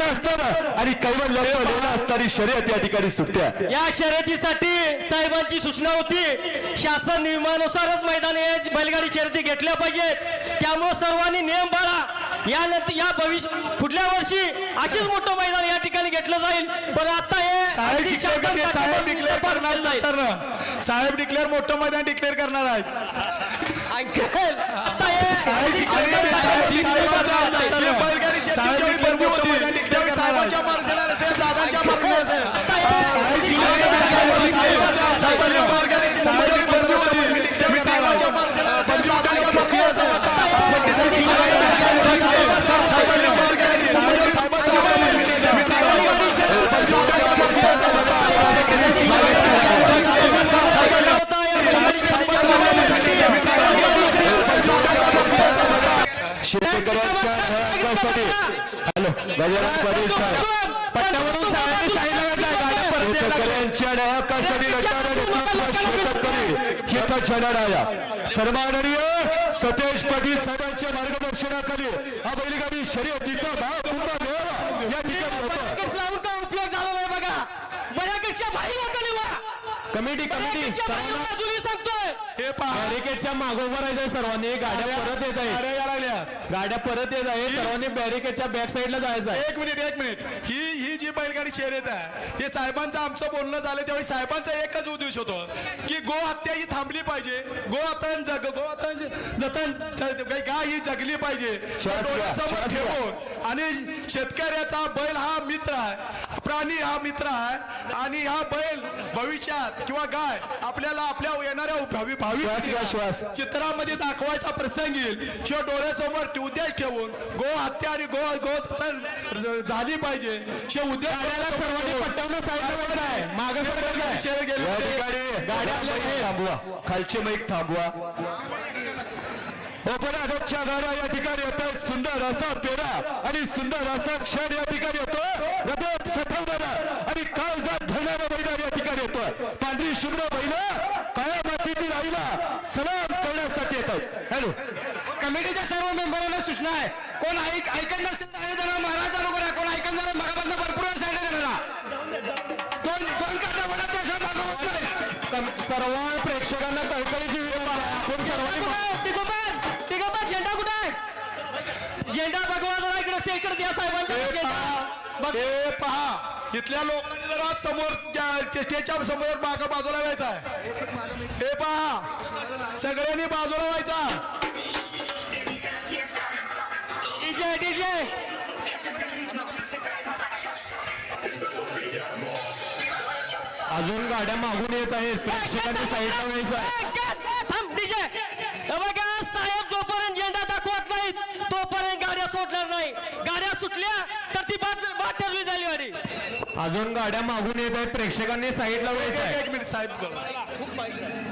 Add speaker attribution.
Speaker 1: मोठा असणार. आणि लेणं असणारी शर्यत या ठिकाणी सुटत्या
Speaker 2: या शर्यतीसाठी साहेबांची सूचना होती. शासन नियमानुसारच मैदान बैलगाडी शर्यती घेतल्या पाहिजेत. त्यामुळे सर्वांनी नियम पाळा. यानंतर या भविष्य पुढल्या वर्षी अशीच मोठं मैदान या ठिकाणी घेतलं जाईल. पण आता हे
Speaker 3: साहेब डिक्लेअर करणार. साहेब डिक्लेअर मोठं मैदान डिक्लेअर करणार आहेत.
Speaker 2: अंकल, आता हे
Speaker 1: हक्कासाठी हॅलो गजानन पाटील साहेब.
Speaker 2: पट्ट्यावरून साहेबांनी सांगितलं
Speaker 1: सन्माननीय सतेज पाटील साहेबांच्या मार्गदर्शनाखाली हा बैलगाडी शर्यतीचा भाव कुंभमेळा या ठिकाणी
Speaker 2: लावून काय उपयोग झाला नाही बघा. बऱ्यापेक्षा निवा
Speaker 4: कमिटी कमिटी.
Speaker 2: बऱ्यापेक्षा
Speaker 3: हे
Speaker 4: बॅरिकेडच्या मागोवर आहे सर्वांनी. गाड्या परत येत आहेत.
Speaker 3: गाड्या
Speaker 4: परत येत आहेत. सर्वांनी बॅरिकेडच्या बॅक साईडला जायचं आहे
Speaker 3: एक मिनिट एक मिनिट. ही ही जी बैलगाडी शर्यत आहे हे साहेबांचं आमचं बोलणं झालं त्यावेळी साहेबांचा एकच उद्देश होतो की गो हत्या ही थांबली पाहिजे. गो हत्या जग गो हत्या जतन गाय ही जगली पाहिजे. डोळ्यासमोर. ठेवून आणि शेतकऱ्याचा बैल हा मित्र आहे. प्राणी हा मित्र आहे. आणि हा बैल भविष्यात किंवा गाय आपल्याला आपल्या येणाऱ्या भावी. चित्रामध्ये दाखवायचा प्रसंग येईल. शिवाय डोळ्यासमोर ते उद्देश ठेवून गो हत्या आणि गो गो झाली पाहिजे. शिवाय उद्देश
Speaker 4: मागे
Speaker 1: गाड्या खालचे माईक थांबवा. आदतच्या गाड्या या ठिकाणी येत आहेत सुंदर असा पेरा आणि सुंदर असा क्षण या ठिकाणी येतो हृदयात सठवणारा आणि काळजात धरणारा बैल या ठिकाणी येतो पांढरी शुभ्र बैल काळ्या मातीतील आईला सलाम करण्यासाठी येत आहेत हॅलो.
Speaker 5: कमिटीच्या सर्व मेंबरांना सूचना आहे. कोण ऐक ऐकत नसतील महाराज चालू करा. कोण ऐकत जरा मगापासून भरपूर साईड देणार दोन दोन काटा म्हणत
Speaker 4: सर्व प्रेक्षकांना कळकळीची विनंती आहे. आपण सर्वांनी
Speaker 2: झेंडा बघवा जरा इकडे स्टेजकडे द्या साहेबांचा
Speaker 3: हे पहा
Speaker 2: बघ.
Speaker 3: हे पहा इथल्या लोकांनी जरा समोर त्या स्टेजच्या समोर माग बाजूला व्हायचा आहे. हे पहा सगळ्यांनी बाजूला व्हायचा
Speaker 2: डीजे डीजे.
Speaker 4: अजून गाड्या मागून येत आहेत प्रेक्षकांनी साईडला व्हायचं आहे.
Speaker 2: थांब डीजे. बघा सुटल्या तर ती बाद बाद ठरली झाली वारी
Speaker 4: अजून गाड्या मागून येत आहेत प्रेक्षकांनी साईडला व्हायचं आहे
Speaker 3: एक मिनिट साहेब बोला.